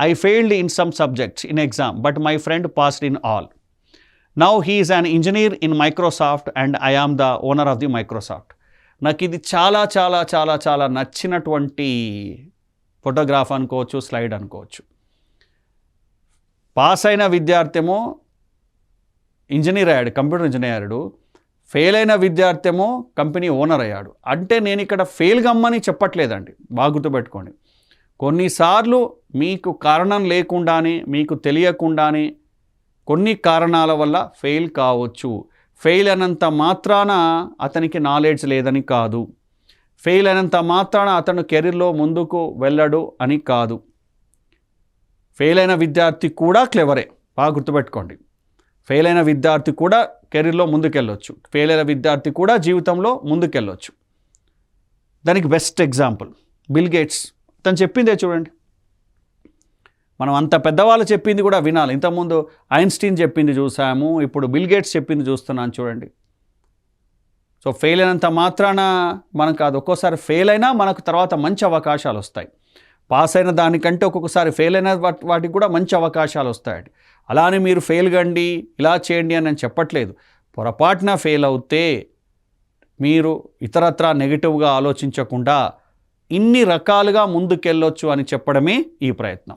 I failed in some subjects in exam but my friend passed in all now he's an engineer in Microsoft and I am the owner of the Microsoft నాకు ఇది చాలా చాలా చాలా చాలా నచ్చినటువంటి photograph అనుకోవచ్చు slide అనుకోవచ్చు. Pass అయిన విద్యార్థి ఏమో ఇంజనీర్ అయ్యాడు కంప్యూటర్ ఇంజనీర్ అయ్యాడు. ఫెయిల్ అయిన విద్యార్థి ఏమో కంపెనీ ఓనర్ అయ్యాడు. అంటే నేను ఇక్కడ ఫెయిల్ గమ్మని చెప్పట్లేదండి బాగా గుర్తుపెట్టుకోండి. కొన్నిసార్లు మీకు కారణం లేకుండానే మీకు తెలియకుండానే కొన్ని కారణాల వల్ల ఫెయిల్ కావచ్చు. ఫెయిల్ అయినంత మాత్రాన అతనికి నాలెడ్జ్ లేదని కాదు. ఫెయిల్ అయినంత మాత్రాన అతను కెరీర్లో ముందుకు వెళ్ళడు అని కాదు. ఫెయిల్ అయిన విద్యార్థి కూడా క్లెవరే బాగా గుర్తుపెట్టుకోండి. ఫెయిల్ అయిన విద్యార్థి కూడా కెరీర్లో ముందుకెళ్ళొచ్చు. ఫెయిల్ అయిన విద్యార్థి కూడా జీవితంలో ముందుకెళ్ళొచ్చు. దానికి బెస్ట్ ఎగ్జాంపుల్ బిల్ గేట్స్. తను చెప్పిందే చూడండి. మనం అంత పెద్దవాళ్ళు చెప్పింది కూడా వినాలి. ఇంతకుముందు ఐన్స్టీన్ చెప్పింది చూసాము ఇప్పుడు బిల్ గేట్స్ చెప్పింది చూస్తున్నాను చూడండి. సో ఫెయిల్ అయినంత మాత్రాన మనకు అది ఒక్కోసారి ఫెయిల్ అయినా మనకు తర్వాత మంచి అవకాశాలు వస్తాయి. పాస్ అయిన దానికంటే ఒక్కొక్కసారి ఫెయిల్ అయిన వాటి- వాటికి కూడా మంచి అవకాశాలు వస్తాయండి. అలానే మీరు ఫెయిల్ కండి ఇలా చేయండి అని నేను చెప్పట్లేదు. పొరపాటున ఫెయిల్ అవుతే మీరు ఇతరత్రా నెగిటివ్గా ఆలోచించకుండా ఇన్ని రకాలుగా ముందుకెళ్ళొచ్చు అని చెప్పడమే ఈ ప్రయత్నం.